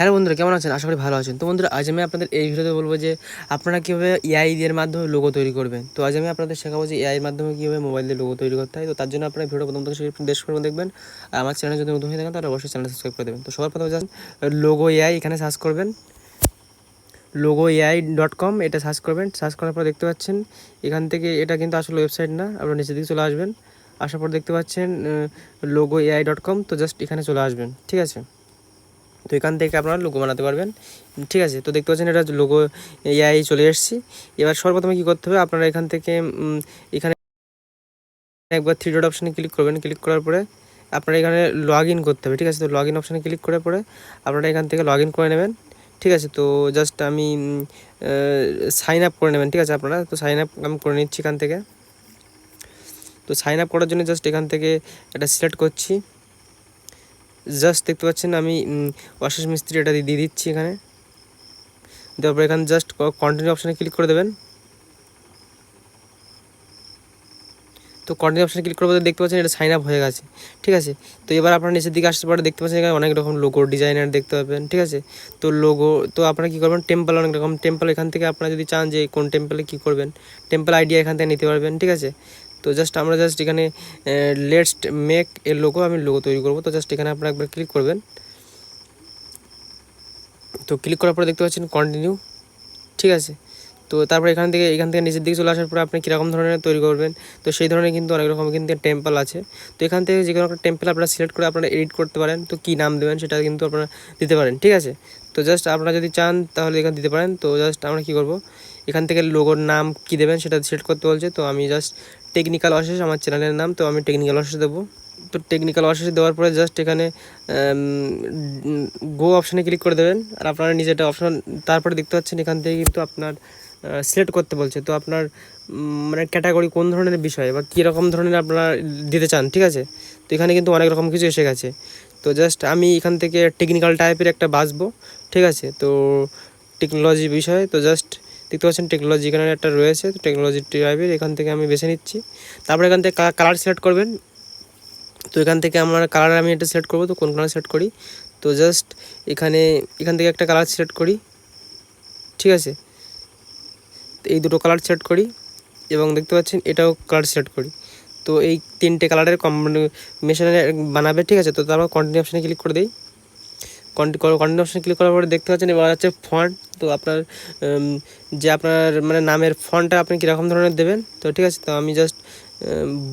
Hello বন্ধুরা, কেমন আছেন? আশা করি ভালো আছেন। তো বন্ধুরা, আজ আমি আপনাদের এই ভিডিওতে বলব যে আপনারা কীভাবে এআই এর মাধ্যমে লোগো তৈরি করবেন। তো আজ আমি আপনাদের শেখাবো যে এআইয়ের মাধ্যমে কীভাবে মোবাইল দিয়ে লোগো তৈরি করতে হয়। তো তার জন্য আপনারা ভিডিও প্রথম থেকে ডেসক্রিপশন দেখবেন। আর আমার চ্যানেল যদি নতুন হয়ে থাকেন, তাহলে অবশ্যই চ্যানেল সাবস্ক্রাইব করে দেবেন। তো সবার প্রথমে যান লোগো এআই এখানে সার্চ করবেন। লোগো এআই ডট কম এটা সার্চ করবেন। সার্চ করার পর দেখতে পাচ্ছেন, এখান থেকে এটা কিন্তু আসলে ওয়েবসাইট না। আপনারা নিচের দিকে চলে আসবেন। আসার পর দেখতে পাচ্ছেন লোগো এআই ডট কম তো জাস্ট এখানে চলে আসবেন। ঠিক আছে? তো এখান থেকে আপনারা লোগো বানাতে পারবেন। ঠিক আছে, তো দেখতে পাচ্ছেন এটা লোগো এআই চলে এসেছি। এবার সর্বপ্রথমে কী করতে হবে, আপনারা এখান থেকে এখানে একবার থ্রি ডট অপশানে ক্লিক করবেন। ক্লিক করার পরে আপনারা এখানে লগ ইন করতে হবে, ঠিক আছে? তো লগ ইন অপশানে ক্লিক করার পরে আপনারা এখান থেকে লগ ইন করে নেবেন। ঠিক আছে, তো জাস্ট আমি সাইন আপ করে নেবেন, ঠিক আছে আপনারা? তো সাইন আপ আমি করে নিচ্ছি এখান থেকে। তো সাইন আপ করার জন্য জাস্ট এখান থেকে এটা সিলেক্ট করছি। জাস্ট দেখতে পাচ্ছেন আমি অশেষ মিস্ত্রি এটা দিয়ে দিচ্ছি এখানে। দেওয়ার পর এখানে জাস্ট কন্টিনিউ অপশানে ক্লিক করে দেবেন। তো কন্টিনিউ অপশানে ক্লিক করব দেখতে পাচ্ছেন এটা সাইন আপ হয়ে গেছে। ঠিক আছে? তো এবার আপনার নিচের দিকে আসতে পারে দেখতে পাচ্ছেন এখানে অনেক রকম লোগো ডিজাইনার দেখতে পাবেন। ঠিক আছে? তো লোগো তো আপনারা কী করবেন? টেম্পল অনেক রকম টেম্পল এখান থেকে আপনারা যদি চান যে কোন টেম্পলে কী করবেন টেম্পল আইডিয়া এখান থেকে নিতে পারবেন। ঠিক আছে? তো জাস্ট আমরা জাস্ট এখানে লেটস মেক এর লোগো আমি লোগো তৈরি করব। তো জাস্ট এখানে আপনারা একবার ক্লিক করবেন। তো ক্লিক করার পরে দেখতে পাচ্ছেন কন্টিনিউ ঠিক আছে? তো তারপর এখান থেকে এখান থেকে নিচের দিকে চলে আসার পরে আপনি কীরকম ধরনের তৈরি করবেন। তো সেই ধরনের কিন্তু অনেক রকম কিন্তু টেম্পল আছে। তো এখান থেকে যে কোনো একটা টেম্পল আপনারা সিলেক্ট করে আপনারা এডিট করতে পারেন। তো কী নাম দেবেন সেটা কিন্তু আপনারা দিতে পারেন। ঠিক আছে? তো জাস্ট আপনারা যদি চান তাহলে এখানে দিতে পারেন। তো জাস্ট আমরা কী করব? এখান থেকে লোগোর নাম কী দেবেন সেটা সিলেক্ট করতে বলছে। তো আমি জাস্ট টেকনিক্যাল অশেষ আমার চ্যানেলের নাম, তো আমি টেকনিক্যাল অশেষ দেবো। তো টেকনিক্যাল অশেষ দেওয়ার পরে জাস্ট এখানে গো অপশানে ক্লিক করে দেবেন। আর আপনারা নিজেটা অপশান তারপরে দেখতে পাচ্ছেন, এখান থেকে কিন্তু আপনার সিলেক্ট করতে বলছে। তো আপনার মানে ক্যাটাগরি কোন ধরনের বিষয় বা কীরকম ধরনের আপনারা দিতে চান, ঠিক আছে? তো এখানে কিন্তু অনেক রকম কিছু এসে গেছে। তো জাস্ট আমি এখান থেকে টেকনিক্যাল টাইপের একটা বাসবো ঠিক আছে? তো টেকনোলজি বিষয়, তো জাস্ট দেখতে পাচ্ছেন টেকনোলজি এখানে একটা রয়েছে, তো টেকনোলজি টাইপের এখান থেকে আমি বেছে নিচ্ছি। তারপরে এখান থেকে কালার সিলেক্ট করবেন। তো এখান থেকে আমার কালার আমি এটা সিলেক্ট করব, তো কোন কালার সিলেক্ট করি? তো জাস্ট এখানে, এখান থেকে একটা কালার সিলেক্ট করি। ঠিক আছে? তো এই দুটো কালার সিলেক্ট করি, এবং দেখতে পাচ্ছেন এটাও কালার সিলেক্ট করি। তো এই তিনটে কালারের কম্বিনেশনে বানাবে, ঠিক আছে? তো তারপর কন্টিনিউ অপশানে ক্লিক করে দিই। কন্টিনিউ অপশানে ক্লিক করার পরে দেখতে পাচ্ছেন এবার হচ্ছে ফন্ট তো আপনার যে আপনার মানে নামের ফন্টটা আপনি কীরকম ধরনের দেবেন, তো ঠিক আছে, তো আমি জাস্ট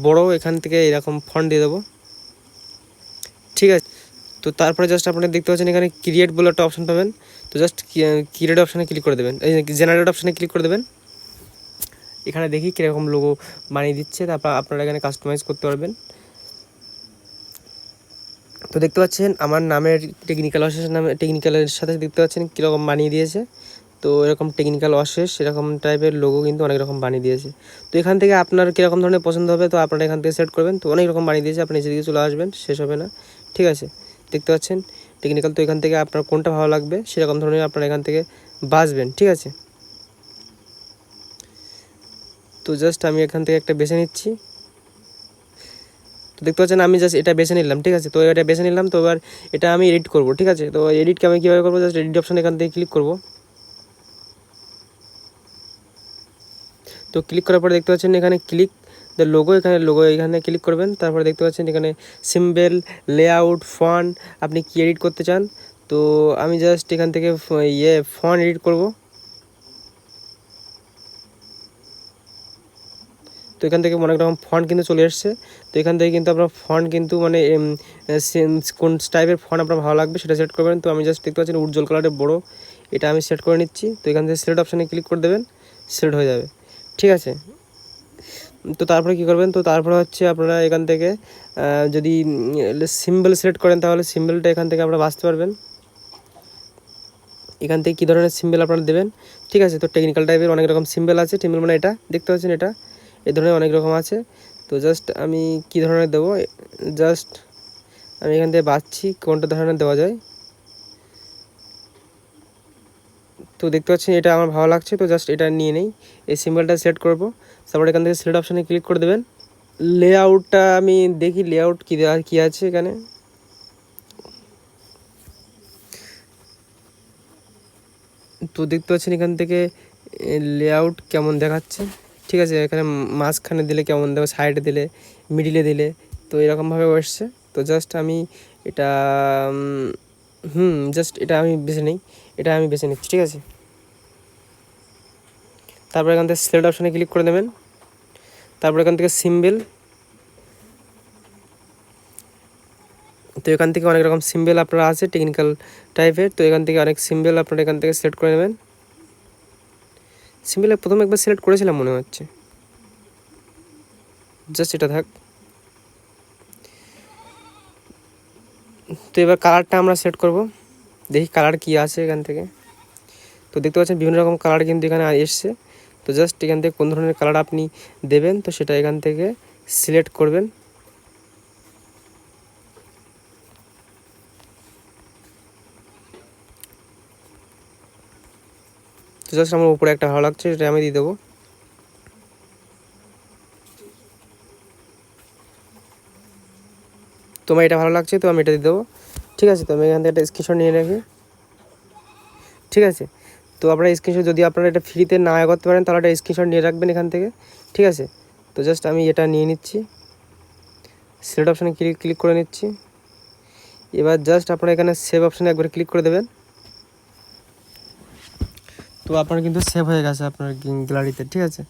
বড় এখান থেকে এরকম ফন্ট দিয়ে দেবো। ঠিক আছে, তো তারপরে জাস্ট আপনারা দেখতে পাচ্ছেন এখানে ক্রিয়েট বলে একটা অপশন পাবেন, তো জাস্ট ক্রিয়েট অপশানে ক্লিক করে দেবেন, এই জেনারেট অপশানে ক্লিক করে দেবেন। এখানে দেখি কীরকম লোগো বানিয়ে দিচ্ছে, তারপর আপনারা এখানে কাস্টমাইজ করতে পারবেন। তো দেখতে পাচ্ছেন, আমার নামের টেকনিক্যাল অশেষ নামে টেকনিক্যালের সাথে দেখতে পাচ্ছেন কীরকম বানিয়ে দিয়েছে। তো এরকম টেকনিক্যাল অশেষ, এরকম টাইপের লোগো কিন্তু অনেক রকম বানিয়ে দিয়েছে। তো এখান থেকে আপনার কীরকম ধরনের পছন্দ হবে, তো আপনারা এখান থেকে সেট করবেন। তো অনেক রকম বানিয়ে দিয়েছে, আপনি নিচে দিকে চলে আসবেন, শেষ হবে না। ঠিক আছে? দেখতে পাচ্ছেন টেকনিক্যাল তো এখান থেকে আপনার কোনটা ভালো লাগবে, সেরকম ধরনের আপনারা এখান থেকে বাঁচবেন। ঠিক আছে? তো জাস্ট আমি এখান থেকে একটা বেছে নিচ্ছি। তো দেখতে পাচ্ছেন আমি জাস্ট এটা বেছে নিলাম, ঠিক আছে? তো এটা বেছে নিলাম, তো এবার এটা আমি এডিট করব, ঠিক আছে? তো এডিটকে আমি কীভাবে করব? জাস্ট এডিট অপশান এখান থেকে ক্লিক করব। তো ক্লিক করার পরে দেখতে পাচ্ছেন এখানে ক্লিক দ্য লোগো এখানে লোগো এখানে ক্লিক করবেন। তারপরে দেখতে পাচ্ছেন এখানে সিম্বল লেআউট ফন আপনি কি এডিট করতে চান? তো আমি জাস্ট এখান থেকে ইয়ে ফন এডিট করব। তো এখান থেকে অনেক রকম ফন্ট কিন্তু চলে এসছে। তো এখান থেকে কিন্তু আপনার ফন্ট কিন্তু মানে কোন টাইপের ফন্ট আপনার ভালো লাগবে সেটা সেট করবেন। তো আমি জাস্ট দেখতে পাচ্ছেন উজ্জ্বল কালারের বড়, এটা আমি সেট করে নিচ্ছি। তো এখান থেকে সিলেক্ট অপশানে ক্লিক করে দেবেন সিলেক্ট হয়ে যাবে। ঠিক আছে? তো তারপরে কী করবেন? তো তারপরে হচ্ছে আপনারা এখান থেকে যদি সিম্বল সিলেক্ট করেন তাহলে সিম্বলটা এখান থেকে আপনারা বাঁচতে পারবেন। এখান থেকে কী ধরনের সিম্বল আপনারা দেবেন? ঠিক আছে? তো টেকনিক্যাল টাইপের অনেক রকম সিম্বল আছে। সিম্বল মানে এটা, দেখতে পাচ্ছেন এটা? এই ধরনের অনেক রকম আছে। তো জাস্ট আমি কী ধরনের দেবো? জাস্ট আমি এখান থেকে বাঁচছি, কোনটা ধরনের দেওয়া যায়? তো দেখতে পাচ্ছেন এটা আমার ভালো লাগছে, তো জাস্ট এটা নিয়ে নেই। এই সিম্বলটা সেট করব। তারপর এখান থেকে সিলেক্ট অপশানে ক্লিক করে দেবেন। লেআউটটা আমি দেখি লেআউট কী দেওয়া, কী আছে এখানে? তো দেখতে পাচ্ছেন এখান থেকে লেআউট কেমন দেখাচ্ছে। ঠিক আছে, এখানে মাঝখানে দিলে কেমন দেবে সাইডে দিলে মিডিলে দিলে, তো এরকমভাবে এসছে তো জাস্ট আমি এটা হুম জাস্ট এটা আমি বেছে নিই, এটা আমি বেছে নিচ্ছি, ঠিক আছে? তারপর এখান থেকে সিলেক্ট অপশানে ক্লিক করে দেবেন। তারপর এখান থেকে সিম্বল তো এখান থেকে অনেক রকম সিম্বল আপনারা আছে টেকনিক্যাল টাইপের তো এখান থেকে অনেক সিম্বল আপনারা এখান থেকে সিলেক্ট করে নেবেন। সিম্বলে প্রথমে একবার সিলেক্ট করেছিলাম মনে হচ্ছে। জাস্ট এটা থাক। তো এবার কালারটা আমরা সেট করব। দেখি কালার কি আছে এখান থেকে। তো দেখতে পাচ্ছেন বিভিন্ন রকম কালার কিন্তু এখানে এসছে। তো জাস্ট এখান থেকে কোন ধরনের কালার আপনি দেবেন, তো সেটা এখান থেকে সিলেক্ট করবেন। তো জাস্ট আমার উপরে একটা ভালো লাগছে, সেটা আমি দিয়ে দেবো। তোমার এটা ভালো লাগছে, তো আমি এটা দিয়ে দেবো। ঠিক আছে, তো আমি এখান থেকে একটা স্ক্রিনশট নিয়ে রাখি। ঠিক আছে, তো আপনারা স্ক্রিনশট যদি আপনারা এটা ফ্রিতে না করতে পারেন, তাহলে একটা স্ক্রিনশট নিয়ে রাখবেন এখান থেকে। ঠিক আছে, তো জাস্ট আমি এটা নিয়ে নিচ্ছি। সিলেক্ট অপশানে ক্লিক ক্লিক করে নিচ্ছি। এবার জাস্ট আপনারা এখানে সেভ অপশানে একবার ক্লিক করে দেবেন। তো আপনার কিন্তু সেভ হয়ে গেছে আপনার গ্যালারিতে ঠিক আছে?